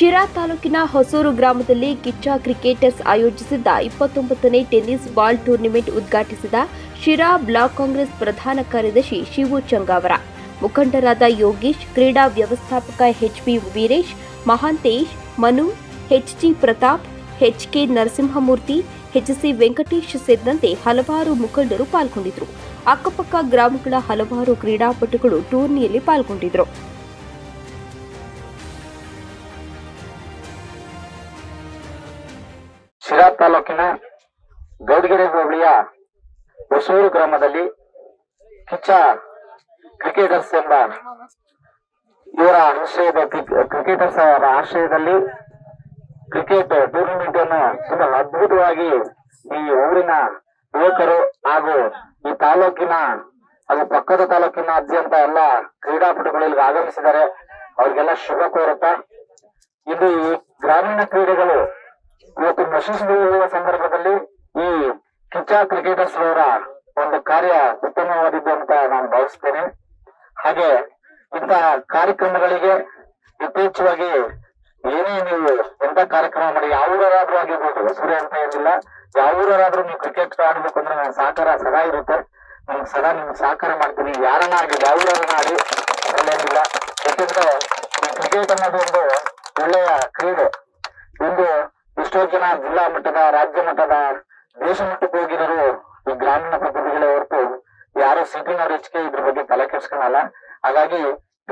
ಶಿರಾ ತಾಲೂಕಿನ ಹೊಸೂರು ಗ್ರಾಮದಲ್ಲಿ ಕಿಚ್ಚ ಕ್ರಿಕೆಟರ್ಸ್ ಆಯೋಜಿಸಿದ್ದ ಇಪ್ಪತ್ತೊಂಬತ್ತನೇ ಟೆನ್ನಿಸ್ ಬಾಲ್ ಟೂರ್ನಿಮೆಂಟ್ ಉದ್ಘಾಟಿಸಿದ ಶಿರಾ ಬ್ಲಾಕ್ ಕಾಂಗ್ರೆಸ್ ಪ್ರಧಾನ ಕಾರ್ಯದರ್ಶಿ ಶಿವು ಚಂಗಾವರ ಮುಖಂಡರಾದ ಯೋಗೀಶ್, ಕ್ರೀಡಾ ವ್ಯವಸ್ಥಾಪಕ HP Veeresh, Mahantesh, Manu HG Pratap HK Narasimhamurthy HC Venkatesh ಸೇರಿದಂತೆ ಹಲವಾರು ಮುಖಂಡರು ಪಾಲ್ಗೊಂಡಿದ್ದರು. ಅಕ್ಕಪಕ್ಕ ಗ್ರಾಮಗಳ ಹಲವಾರು ಕ್ರೀಡಾಪಟುಗಳು ಟೂರ್ನಿಯಲ್ಲಿ ಪಾಲ್ಗೊಂಡಿದ್ದರು. ಶಿರಾ ತಾಲೂಕಿನ ಗೌಡಗೆರೆ ಹೋಬಳಿಯ ಹೊಸೂರು ಗ್ರಾಮದಲ್ಲಿ ಕಿಚ್ಚ ಕ್ರಿಕೆಟರ್ಸ್ ಎಂಬ ಇವರ ಆಶ್ರಯದ ಕ್ರಿಕ್- ಕ್ರಿಕೆಟರ್ಸ್ ಅವರ ಆಶ್ರಯದಲ್ಲಿ ಕ್ರಿಕೆಟ್ ಟೂರ್ನಮೆಂಟ್ ಅನ್ನು ತುಂಬಾ ಅದ್ಭುತವಾಗಿ ಈ ಊರಿನ ಯುವಕರು ಹಾಗೂ ಈ ತಾಲೂಕಿನ ಹಾಗೂ ಪಕ್ಕದ ತಾಲೂಕಿನಾದ್ಯಂತ ಎಲ್ಲ ಕ್ರೀಡಾಪಟುಗಳು ಇಲ್ಲಿ ಆಗಮಿಸಿದ್ದಾರೆ. ಅವ್ರಿಗೆಲ್ಲ ಶುಭ ಕೋರುತ್ತಾ, ಇದು ಈ ಗ್ರಾಮೀಣ ಕ್ರೀಡೆಗಳು ಯಶಸ್ವಿಗೊಳ್ಳುವ ಸಂದರ್ಭದಲ್ಲಿ ಈ ಕಿಚ್ಚ ಕ್ರಿಕೆಟರ್ಸ್ ಅವರ ಒಂದು ಕಾರ್ಯ ಉತ್ತಮವಾದದ್ದು ಅಂತ ನಾನು ಭಾವಿಸ್ತೇನೆ. ಹಾಗೆ ಇಂತಹ ಕಾರ್ಯಕ್ರಮಗಳಿಗೆ ಯಥೇಚ್ಛವಾಗಿ ಏನೇ ನೀವು ಎಂತ ಕಾರ್ಯಕ್ರಮ ಮಾಡಿ ಯಾವ ಊರಾದ್ರೂ ಆಗಿರ್ಬೋದು ಹೆಸರು ಅಂತ ಏನಿಲ್ಲ ಯಾವ ಊರಾದ್ರೂ ನೀವು ಕ್ರಿಕೆಟ್ ಆಡ್ಬೇಕು ಅಂದ್ರೆ ನನ್ನ ಸಹಕಾರ ಸದಾ ಇರುತ್ತೆ. ನಾನು ಸದಾ ನಿಮ್ಗೆ ಸಹಕಾರ ಮಾಡ್ತೀನಿ. ಯಾರನ್ನ ಆಗಿ ಯಾವೂರನ್ನ ಆಡಿ ಅಲ್ಲೇನಿಲ್ಲ ಯಾಕಂದ್ರೆ ಈ ಕ್ರಿಕೆಟ್ ಅನ್ನೋದು ಒಂದು ಒಳ್ಳೆಯ ಕ್ರೀಡೆ. ಒಂದು ಎಷ್ಟೋ ಜನ ಜಿಲ್ಲಾ ಮಟ್ಟದ, ರಾಜ್ಯ ಮಟ್ಟದ, ದೇಶ ಮಟ್ಟಕ್ಕೆ ಹೋಗಿರೋರು ಈ ಗ್ರಾಮೀಣ ಪ್ರತಿಭೆಗಳೇ ಹೊರತು ಯಾರು ಸಿಟಿನವ್ರು ಹೆಚ್ಚಿಗೆ ಇದ್ರ ಬಗ್ಗೆ ತಲೆ ಕೆಡ್ಸ್ಕೊಳಲ್ಲ. ಹಾಗಾಗಿ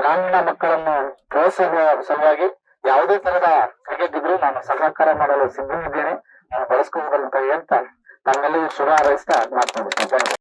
ಗ್ರಾಮೀಣ ಮಕ್ಕಳನ್ನು ಪ್ರೋತ್ಸಾಹ ಸಲುವಾಗಿ ಯಾವುದೇ ತರದ ಕ್ರಿಕೆಟ್ ಇದ್ರು ನಾನು ಸಹಕಾರ ಮಾಡಲು ಸಿದ್ಧನಿದ್ದೇನೆ. ನಾನು ಬಳಸ್ಕೋಬೋದಲ್ಲ ಅಂತ ಹೇಳ್ತಾ ತಮ್ಮೆಲ್ಲರಿಗೂ ಶುಭ ಹಾರೈಸ್ತಾ ಮಾತನಾಡುತ್ತೇನೆ.